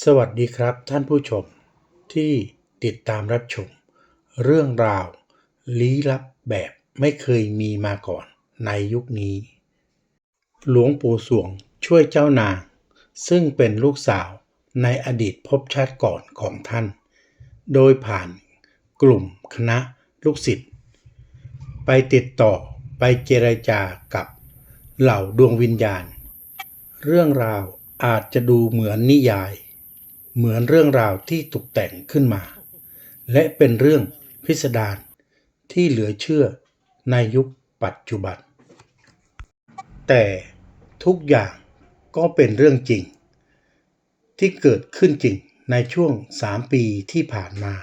สวัสดีครับท่านผู้ชมที่ติดตามรับชม เรื่องราว ลี้ลับแบบไม่เคยมีมาก่อนในยุคนี้ หลวงปู่สวงช่วยเจ้านาง ซึ่งเป็นลูกสาวในอดีตภพชาติก่อนของท่าน โดยผ่านกลุ่มคณะลูกศิษย์ไปติดต่อไปเจรจากับเหล่าดวงวิญญาณ เรื่องราวอาจจะดูเหมือนนิยาย เหมือนเรื่องราวที่ตกแต่งขึ้นมา และเป็นเรื่องพิสดารที่เหลือเชื่อในยุคปัจจุบัน แต่ทุกอย่างก็เป็นเรื่องจริง ที่เกิดขึ้นจริงในช่วง 3 ปีที่ผ่านมา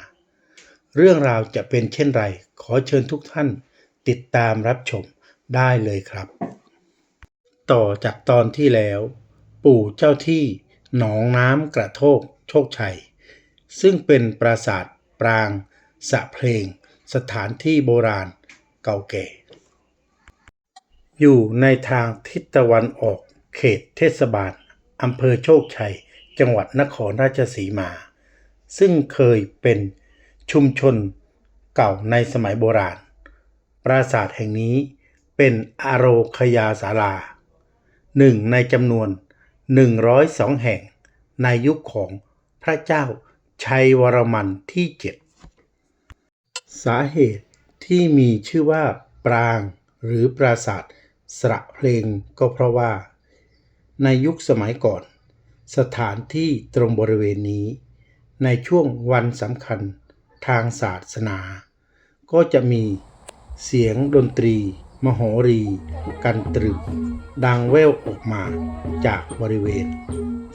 เรื่องราวจะเป็นเช่นไร ขอเชิญทุกท่านติดตามรับชมได้เลยครับ ต่อจากตอนที่แล้ว ปู่เจ้าที่หนองน้ำกระโทก โชคชัย ซึ่งเป็นปราสาทปรางสะเพลง สถานที่โบราณเก่าแก่ อยู่ในทางทิศตะวันออกเขตเทศบาลอำเภอโชคชัย จังหวัดนครราชสีมา ซึ่งเคยเป็นชุมชนเก่าในสมัยโบราณ ปราสาทแห่งนี้เป็นอโรคยาศาลาหนึ่งในจำนวน 102 แห่งในยุคของ พระเจ้าชัยวรมันที่7สาเหตุที่มีชื่อว่า ปราง หรือปราสาทสระเพลงก็เพราะว่า ในยุคสมัยก่อน สถานที่ตรงบริเวณนี้ ในช่วงวันสำคัญทางศาสนา ก็จะมีเสียงดนตรี มโหรีกันตรึมดังแว่วออกมาจากบริเวณ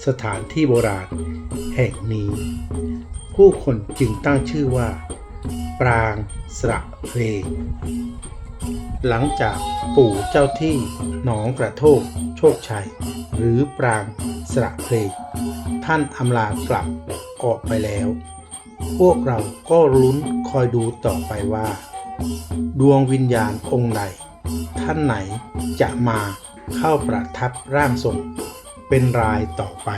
สถานที่โบราณแห่งนี้ ผู้คนจึงตั้งชื่อว่า ปรางสระเพลงหลังจากปู่เจ้าที่หนองกระโทกโชคชัย หรือปรางสระเพลงท่านอำลากลับออกไปแล้ว พวกเราก็ลุ้นคอยดูต่อไปว่า ดวงวิญญาณองค์ใด ท่านไหนจะมาเข้าประทับร่างทรงเป็นรายต่อไป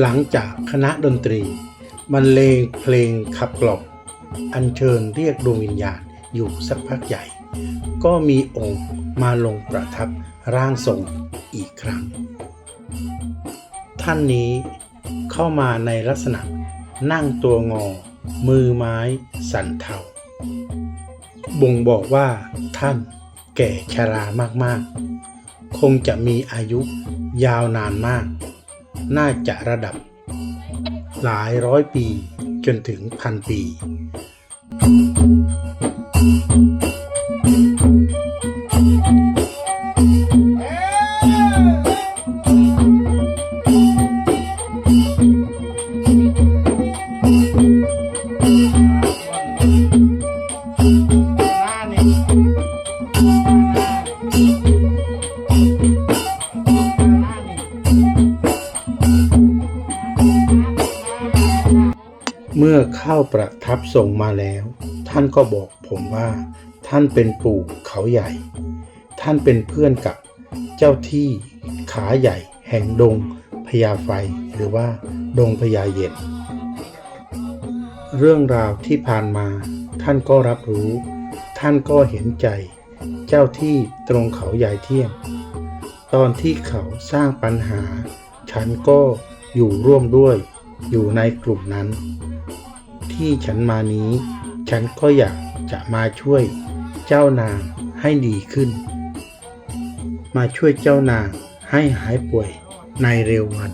หลังจากคณะดนตรีบรรเลงเพลงขับกล่อมอัญเชิญเรียกดวงวิญญาณอยู่สักพักใหญ่ ก็มีองค์มาลงประทับร่างทรงอีกครั้ง ท่านนี้เข้ามาในลักษณะนั่งตัวงอ มือไม้สั่นเทาบ่งบอกว่าท่านแก่ชรามากๆ คงจะมีอายุยาวนานมาก น่าจะระดับ หลายร้อยปีจนถึงพันปีเประทับทรงมาแล้ว ท่านก็บอกผมว่า ท่านเป็นปู่เขาใหญ่ ท่านเป็นเพื่อนกับเจ้าที่ขาใหญ่แห่งดงพญาไฟหรือว่าดงพญาเย็น เรื่องราวที่ผ่านมา ท่านก็รับรู้ ท่านก็เห็นใจ เจ้าที่ตรงเขาใหญ่เที่ยง ตอนที่เขาสร้างปัญหา ฉันก็อยู่ร่วมด้วย อยู่ในกลุ่มนั้น ที่ฉันมานี้ ฉันก็อยากจะมาช่วยเจ้านางให้ดีขึ้น มาช่วยเจ้านางให้หายป่วยในเร็ววัน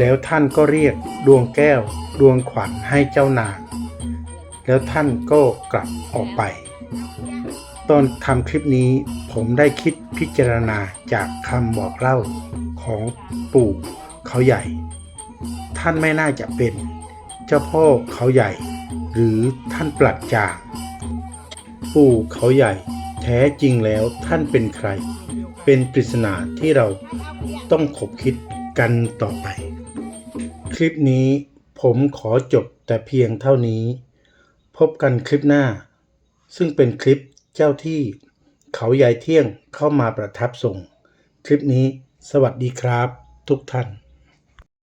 แล้วท่านก็เรียกดวงแก้วดวงขวัญให้เจ้านาง แล้วท่านก็กลับออกไป ตอนทำคลิปนี้ผมได้คิดพิจารณาจากคำบอกเล่าของปู่เขาใหญ่ ท่านไม่น่าจะเป็นเจ้าพ่อเขาใหญ่ หรือท่านปลัดจางปู่เขาใหญ่แท้จริงแล้วท่านเป็นใคร เป็นปริศนาที่เราต้องขบคิดกันต่อไป ลิปนี้ผมขอจบแต่เพียงเท่านี้ พบกันคลิปหน้า ซึ่งเป็นคลิปเจ้าที่เขาใหญ่เที่ยงเข้ามาประทับทรงคลิปนี้สวัสดีครับทุกท่าน